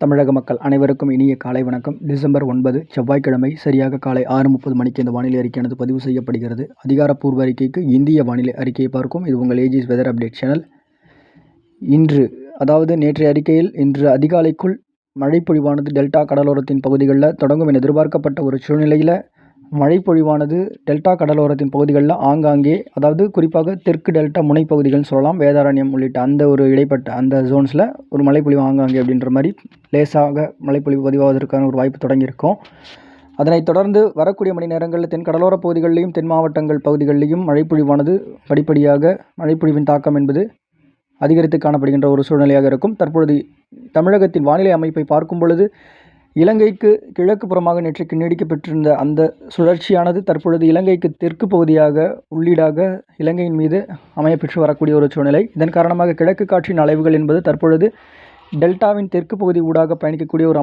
தமிழக மக்கள் அனைவருக்கும் இனிய காலை வணக்கம். டிசம்பர் ஒன்பது செவ்வாய்க்கிழமை சரியாக காலை ஆறு முப்பது மணிக்கு இந்த வானிலை அறிக்கையானது பதிவு செய்யப்படுகிறது. அதிகாரப்பூர்வ அறிக்கைக்கு இந்திய வானிலை அறிக்கையை பார்க்கும். இது உங்கள் ஏஜிஸ் வெதர் அப்டேட் சேனல் இன்று அதாவது நேற்றைய அறிக்கையில் இன்று அதிகாலைக்குள் மழைப்பொழிவானது டெல்டா கடலோரத்தின் பகுதிகளில் தொடங்கும் என எதிர்பார்க்கப்பட்ட ஒரு சூழ்நிலையில் மழைப்பொழிவானது டெல்டா கடலோரத்தின் பகுதிகளில் ஆங்காங்கே அதாவது குறிப்பாக தெற்கு டெல்டா முனைப்பகுதிகள்னு சொல்லலாம் வேதாரண்யம் உள்ளிட்ட அந்த ஒரு இடைப்பட்ட அந்த ஜோன்ஸில் ஒரு மழைப்பொழிவு ஆங்காங்கே அப்படின்ற மாதிரி லேசாக மழைப்பொழிவு பதிவாவதற்கான ஒரு வாய்ப்பு தொடங்கியிருக்கும். அதனைத் தொடர்ந்து வரக்கூடிய மணி நேரங்களில் தென் கடலோர பகுதிகளிலையும் தென் மாவட்டங்கள் பகுதிகளிலையும் மழைப்பொழிவானது படிப்படியாக மழைப்பொழிவின் தாக்கம் என்பது அதிகரித்து காணப்படுகின்ற ஒரு சூழ்நிலையாக இருக்கும். தற்பொழுது தமிழகத்தின் வானிலை அமைப்பை பார்க்கும் பொழுது இலங்கைக்கு கிழக்கு புறமாக நேற்றைக்கு நீடிக்கப்பெற்றிருந்த அந்த சுழற்சியானது தற்பொழுது இலங்கைக்கு தெற்கு பகுதியாக உள்ளீடாக இலங்கையின் மீது அமையப்பெற்று வரக்கூடிய ஒரு சூழ்நிலை. இதன் காரணமாக கிழக்கு காற்றின் அலைவுகள் என்பது தற்பொழுது டெல்டாவின் தெற்கு பகுதி ஊடாக பயணிக்கக்கூடிய ஒரு